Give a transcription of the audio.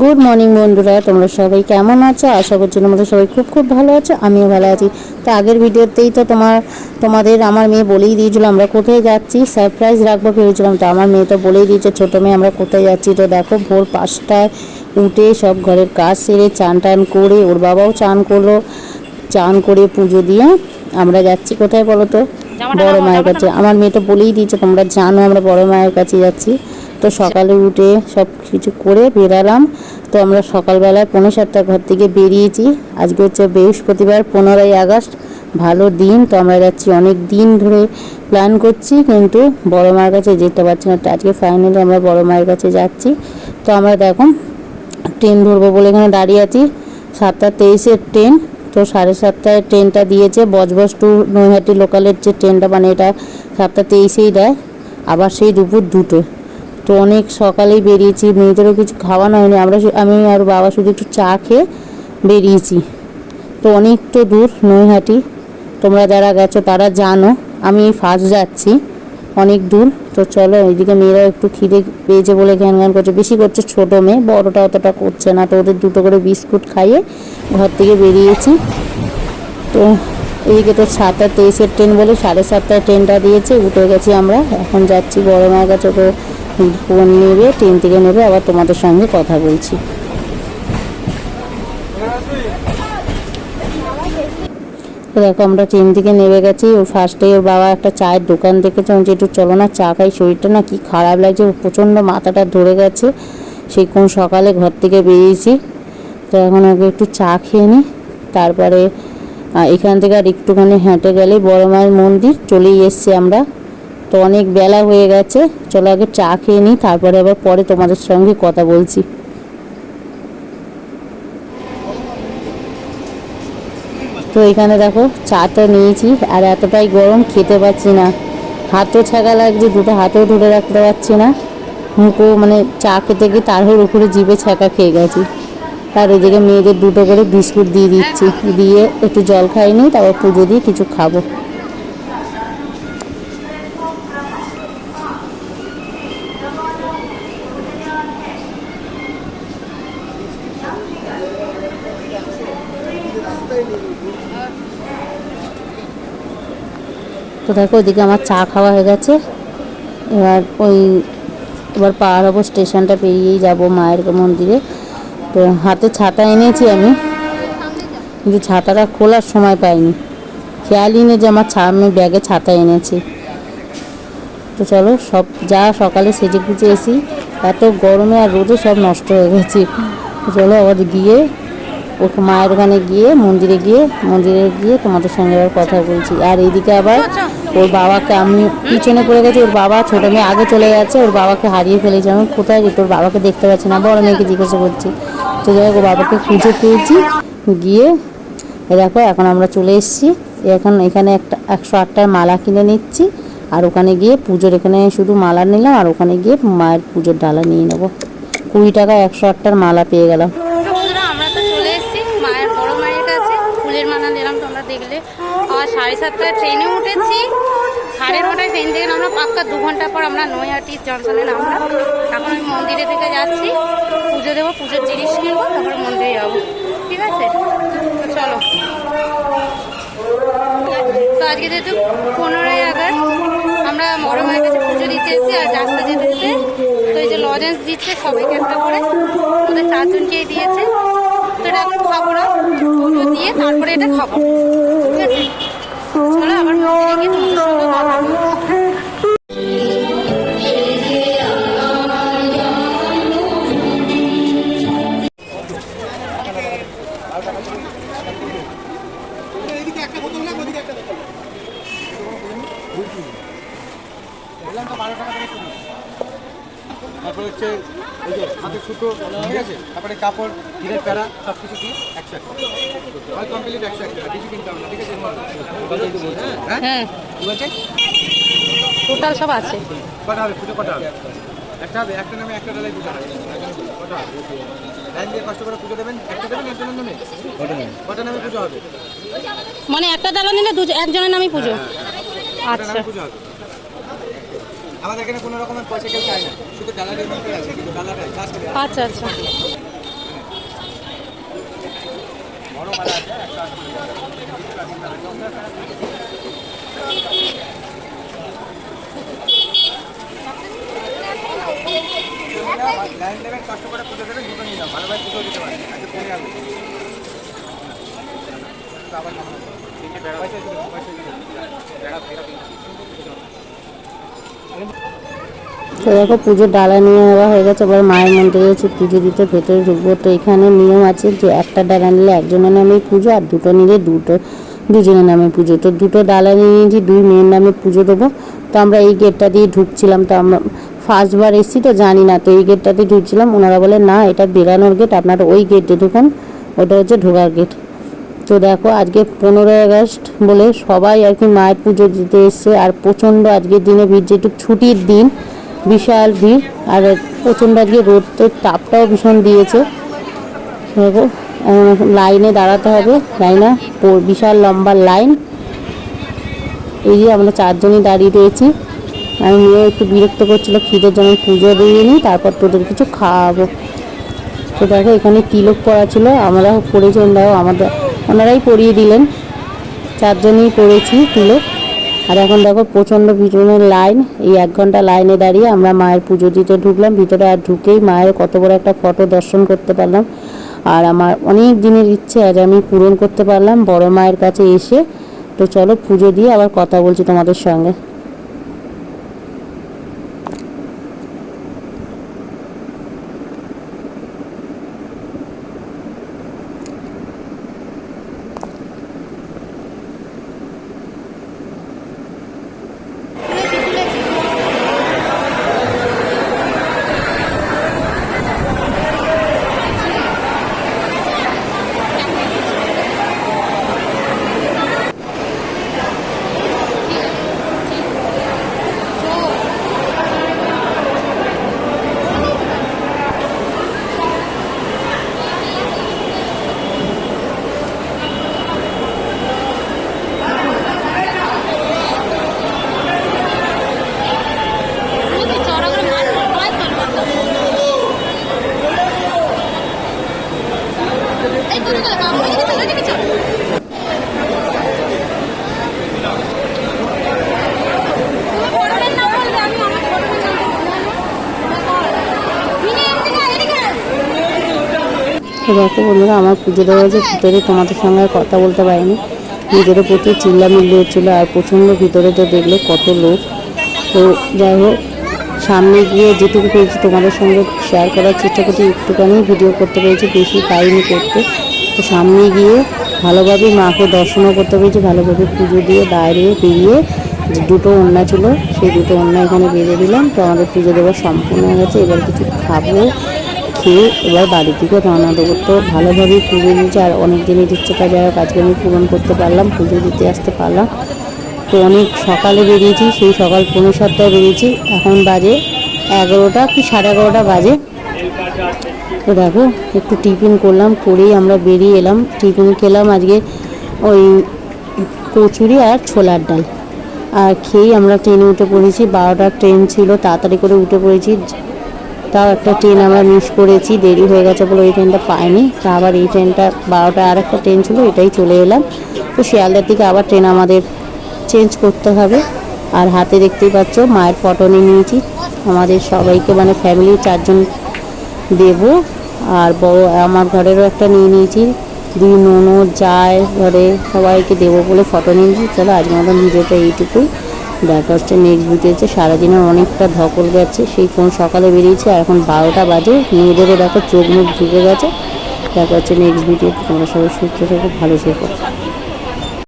Good morning বন্ধুরা। তোমরা সবাই কেমন আছো? আশা করছি তোমরা সবাই খুব খুব ভালো আছো আমিও ভালো আছি। তো আগের ভিডিওতেই তো তোমার তোমাদের আমার মেয়ে বলেই দিয়েছিল আমরা কোথায় যাচ্ছি সারপ্রাইজ রাখব ভেবেছিলাম। তো আমার মেয়ে তো বলেই দিয়েছে ছোটো মেয়ে আমরা কোথায় যাচ্ছি? তো দেখো ভোর পাঁচটায় উঠে সব ঘরের কাজ সেরে চান টান করে ওর বাবাও চান করল। চান করে পুজো দিয়ে আমরা যাচ্ছি কোথায় বলো তো? বড় মায়ের কাছে। আমার মেয়ে তো বলেই দিয়েছে তোমরা জানো আমরা বড় মায়ের কাছে যাচ্ছি। তো সকালে উঠে সব কিছু করে বেরালাম। তো আমরা সকালবেলায় পনেরো সাতটার ঘর থেকে বেরিয়েছি। আজকে হচ্ছে বৃহস্পতিবার, পনেরোই আগস্ট। ভালো দিন, তো আমরা যাচ্ছি অনেক দিন ধরে প্ল্যান করছি, কিন্তু বড় মায়ের কাছে যেতে পারছি না। তো আজকে ফাইনালি আমরা বড় মায়ের কাছে যাচ্ছি। তো আমরা দেখো ট্রেন ধরবো বলে এখানে দাঁড়িয়ে আছি। সাতটা তেইশের ট্রেন তো সাড়ে সাতটায় ট্রেনটা দিয়েছে। বজবজ টু নৈহাটি লোকালের যে ট্রেনটা মানে এটা সাতটা তেইশেই দেয়। আবার সেই দুপুর দুটো তো অনেক সকালেই বেরিয়েছি। মেয়েদেরও কিছু খাওয়ানো হয়নি। আমরা আমি আর বাবা শুধু একটু চা খেয়ে বেরিয়েছি। তো অনেক তো দূর নৈহাটি। তোমরা যারা গেছো তারা জানো, আমি ফার্স্ট যাচ্ছি। অনেক দূর। তো চলো, এইদিকে মেয়েরা একটু খিদে পেয়েছে বলে ঘ্যান ঘ্যান করছে। বেশি করছে ছোটো মেয়ে, বড়টা অতটা করছে না। তো ওদের দুটো করে বিস্কুট খাইয়ে ঘর থেকে বেরিয়েছি। তো এদিকে তো সাতটা তেইশের ট্রেন বলে সাড়ে সাতটায় ট্রেনটা দিয়েছে, উঠে গেছি আমরা। এখন যাচ্ছি বড় মায়ের কাছে। ফোন নেবে, ট্রেন থেকে নেবে, আবার তোমাদের সঙ্গে কথা বলছি। দেখো, আমরা ট্রেন থেকে নেমে গেছি। ও ফার্স্টে ওর বাবা একটা চায়ের দোকান দেখেছে। আমি একটু চলো না, চা খাই, শরীরটা না কি খারাপ লাগছে? প্রচণ্ড মাথাটা ধরে গেছে। সেই কোন সকালে ঘর থেকে বেরিয়েছি। তো এখন আগে একটু চা খেয়ে নিই তারপরে এখান থেকে আর একটুখানি হেঁটে গেলে বড় মায়ের মন্দির, চলেই এসছি আমরা। তো অনেক বেলা হয়ে গেছে। চলো আগে চা খেয়ে নিই, তারপরে আবার পরে তোমাদের সঙ্গে কথা বলছি। তো এখানে দেখো চা তো নিয়েছি, আর এতটাই গরম খেতে পাচ্ছি না। হাতও ছাগা লাগছে, দুটো হাতেও ধরে রাখতে পারছি না। মুখও মানে চা খেতে গিয়ে তার উপরে জিভে ছ্যাঁকা খেয়ে গেছি। আর এদিকে মেয়েদের দুটো করে বিস্কুট দিয়ে দিচ্ছি। দিয়ে একটু জল খাই নিই তারপর পুজো দিয়ে কিছু খাব। তো দেখো ওইদিকে আমার চা খাওয়া হয়ে গেছে। এবার ওই, এবার পার হব স্টেশনটা পেরিয়েই যাব মায়ের মন্দিরে। তো হাতে ছাতা এনেছি আমি, কিন্তু ছাতাটা খোলার সময় পাইনি। খেয়ালই নেই যে আমার ছা আমি ব্যাগে ছাতা এনেছি। তো চলো সব, যা সকালে সেজে গুজে এসি, এত গরমে আর রোদে সব নষ্ট হয়ে গেছে। চলো আবার গিয়ে, ও মায়ের ওখানে গিয়ে, মন্দিরে গিয়ে মন্দিরে গিয়ে তোমাদের সঙ্গে আবার কথা বলছি। আর এইদিকে আবার ওর বাবাকে আমি পিছনে পড়ে গেছি, ওর বাবা ছোটো মেয়ে আগে চলে গেছে, ওর বাবাকে হারিয়ে ফেলেছি আমি। কোথায় যে তোর বাবাকে দেখতে পাচ্ছি না, বড় মেয়েকে জিজ্ঞাসা করছি। তো যাই ওর বাবাকে খুঁজে পেয়েছি, গিয়ে দেখো, এখন আমরা চলে এসেছি। এখন এখানে একটা, একশো আটটার মালা কিনে নিচ্ছি, আর ওখানে গিয়ে পুজোর এখানে শুধু মালা নিলাম, আর ওখানে গিয়ে মায়ের পুজোর ডালা নিয়ে নেব। কুড়ি টাকা একশো আটটার মালা পেয়ে গেলাম তো বন্ধুরা আমরা তো চলে এসেছি মায়ের বড় মায়ের কাছে ফুলের মালা নিলাম তোমরা দেখলে আর সাড়ে সাতটায় ট্রেনে উঠেছি। সাড়ে নটায় ট্রেন থেকে আমরা পাক্কা দু ঘণ্টা পর আমরা নৈহাটি জংশনে নামলাম। এখন আমি মন্দিরের দিকে যাচ্ছি। পুজো দেবো, পুজোর জিনিস কিনবো, তারপরে মন্দিরে যাব। ঠিক আছে? চলো। তো আজকে যেহেতু পনেরোই আগস্ট, আমরা বড় মায়ের কাছে পুজো দিতে এসেছি আর রাস্তা যেতে তো এই যে লজেন্স দিচ্ছে, সবাইকে একটা করে। ওদের চারজনকেই দিয়েছে। এটা এখন খাব না। পুজো দিয়ে তারপরে এটা খাব। ঠিক আছে? চলো, আবার মন্দিরে গিয়ে তোমাদের সঙ্গে কথা বলব। তারপরে হচ্ছে ওই যে হাতের সুতো ঠিক আছে? তারপরে কাপড় হিরের প্যারা সব কিছু দিয়ে একশো একটা হয় কমপ্লিট একশো আর কিছু কিনতে হবে না ঠিক আছে? হ্যাঁ? হ্যাঁ। কি বলছে টোটাল সব আছে। কটা হবে? পুজো কটা হবে? একটা হবে একটা নামে একটা ডালাই দুটো হবে। কটা লাইন দিয়ে কষ্ট করে পুজো দেবেন? একটা দেবেন একজনের নামে? কটা নামে পুজো হবে? মানে একটা ডালা নিলে দু একজনের নামই পুজো? কটা আচ্ছা। পুজো হবে। আমাদের এখানে কোনো রকমের পয়সা কেউ চায় না। শুধু ডালার নির্মাণ করে আছে কিন্তু লাস্ট আচ্ছা আচ্ছা। বড় মালা আছে লাইন দেবেন কষ্ট করে পুজো দেবেন দুটো নিয়ে যাও ভালোভাবে পুজো দিতে পারেন আজকে কমে যাবে। আবার পয়সা পয়সা তো দেখো পুজোর ডালা নিয়ে নেওয়া হয়ে গেছে। এবার মায়ের মন্দিরে হচ্ছে পুজো দিতে ভেতরে ঢুকবো। তো এখানে নিয়ম আছে যে একটা ডালা নিলে একজনের নামে পুজো আর দুটো নিলে দুটো, দুজনের নামে পুজো। তো দুটো ডালা নিয়ে নিয়েছি, দুই মেয়ের নামে পুজো দেবো। তো আমরা এই গেটটা দিয়ে ঢুকছিলাম। তো আমরা ফার্স্টবার এসেছি তো জানি না। তো এই গেটটা দিয়ে ঢুকছিলাম। ওনারা বলে, না, এটা বেরানোর গেট। আপনারা ওই গেটে ঢুকুন। ওটা হচ্ছে ঢোকার গেট। তো দেখো, আজকে পনেরোই আগস্ট বলে সবাই আর কি মায়ের পুজো দিতে এসছে আর প্রচণ্ড আজকের দিনে ভিড়, যেহেতু ছুটির দিন, বিশাল ভিড় আর প্রচণ্ড আজকে রোদ রোদের তাপটাও ভীষণ দিয়েছে। দেখো লাইনে দাঁড়াতে হবে, লাইনে বিশাল লম্বা লাইন। এই যে আমরা চারজনই দাঁড়িয়ে রয়েছি। আমি মেয়ে একটু বিরক্ত করছিল, খিদের জন্য পুজো দিয়ে নিই, তারপর তোদের কিছু খাওয়াবো। তো দেখো, এখানে তিলক পড়া ছিল আমরা পড়েছি, ওনারাও আমাদের ওনারাই পরিয়ে দিলেন। চারজনই পড়েছি তুলে। আর এখন দেখো প্রচণ্ড ভিতরের লাইন, এই এক ঘণ্টা লাইনে দাঁড়িয়ে আমরা মায়ের পুজো দিতে ঢুকলাম। ভিতরে আর ঢুকেই মায়ের কত বড় একটা ফটো দর্শন করতে পারলাম। আর আমার অনেক দিনের ইচ্ছে, আজ আমি পূরণ করতে পারলাম। বড় মায়ের কাছে এসে তো চলো পুজো দিয়ে আবার কথা বলছি তোমাদের সঙ্গে তুলেছি তুলেছি তুলেছি চড়া করে মাছ মাছ ধরবো এই করে গেলে কাম করে চলে যাবে চল তুমি ফটোটার নাম বলবে আমি আমার ফটোটার নাম বলব মিনি এদিকে এদিকে দেখো বন্ধুরা, আমার পুজো দেওয়া হয়েছে, ভিতরে তোমাদের সঙ্গে কথা বলতে পারিনি। ভিতরে প্রচুর চিল্লামিল্লি হচ্ছিল আর প্রচণ্ড ভিতরে তো দেখলে কত লোক। তো যাই হোক, সামনে গিয়ে যেটুকু পেয়েছি তোমাদের সঙ্গে শেয়ার করার চেষ্টা করছি একটুখানি ভিডিও করতে পেরেছি, বেশি পাইনি করতে। তো সামনে গিয়ে ভালোভাবে মাকে দর্শনও করতে পেরেছি, ভালোভাবে পুজো দিয়ে বাইরে বেরিয়ে যে দুটো ওন্না ছিল, সেই দুটো ওন্না এখানে বেঁধে দিলাম। তো আমাদের পুজো দেওয়া সম্পূর্ণ হয়ে গেছে, এবার কিছু খাব। খেয়ে এবার বাড়ির দিকে রওনা দেবো। তো ভালোভাবেই পুজো দিয়েছি, আর অনেক দিনের ইচ্ছেটা হোক, আজকে আমি পূরণ করতে পারলাম, পুজো দিতে আসতে পারলাম। তো অনেক সকালে বেরিয়েছি, সেই সকাল পনেরো সাতটায় বেরিয়েছি, এখন বাজে এগারোটা কি সাড়ে এগারোটা বাজে। তো দেখো, একটু টিফিন করলাম, করেই আমরা বেরিয়ে এলাম। টিফিন খেলাম আজকে ওই কচুরি আর ছোলার ডাল। আর খেয়েই আমরা ট্রেনে উঠে পড়েছি বারোটার ট্রেন ছিল, তাড়াতাড়ি করে উঠে পড়েছি। তাও একটা ট্রেন আমরা মিস করেছি, দেরি হয়ে গেছে বলে ওই ট্রেনটা পাইনি। তা আবার এই ট্রেনটা বারোটা আর একটা ট্রেন ছিল, এটাই চলে এলাম। তো শিয়ালদার থেকে আবার ট্রেন আমাদের চেঞ্জ করতে হবে। আর হাতে দেখতেই পাচ্ছ, মায়ের ফটো নিয়ে নিয়েছি। আমাদের সবাইকে মানে ফ্যামিলির চারজন দেব। আর বড়, আমার ঘরেরও একটা নিয়ে নিয়েছি। দুই ননো যায়, ঘরে সবাইকে দেবো বলে ফটো নিয়েছি। চলো আজকের মতন ভিডিওটা এইটুকুই। দেখা হচ্ছে নেক্সট ভিডিওতে অনেকটা ধকল গেছে, সেই কোন সকালে বেরিয়েছে, আর এখন বারোটা বাজে, মেয়েদেরও দেখো চোখ মুখ ঢুকে গেছে। দেখা হচ্ছে নেক্সট ভিডিওতে তোমরা সবাই সুস্থ থেকো, ভালো থেকো।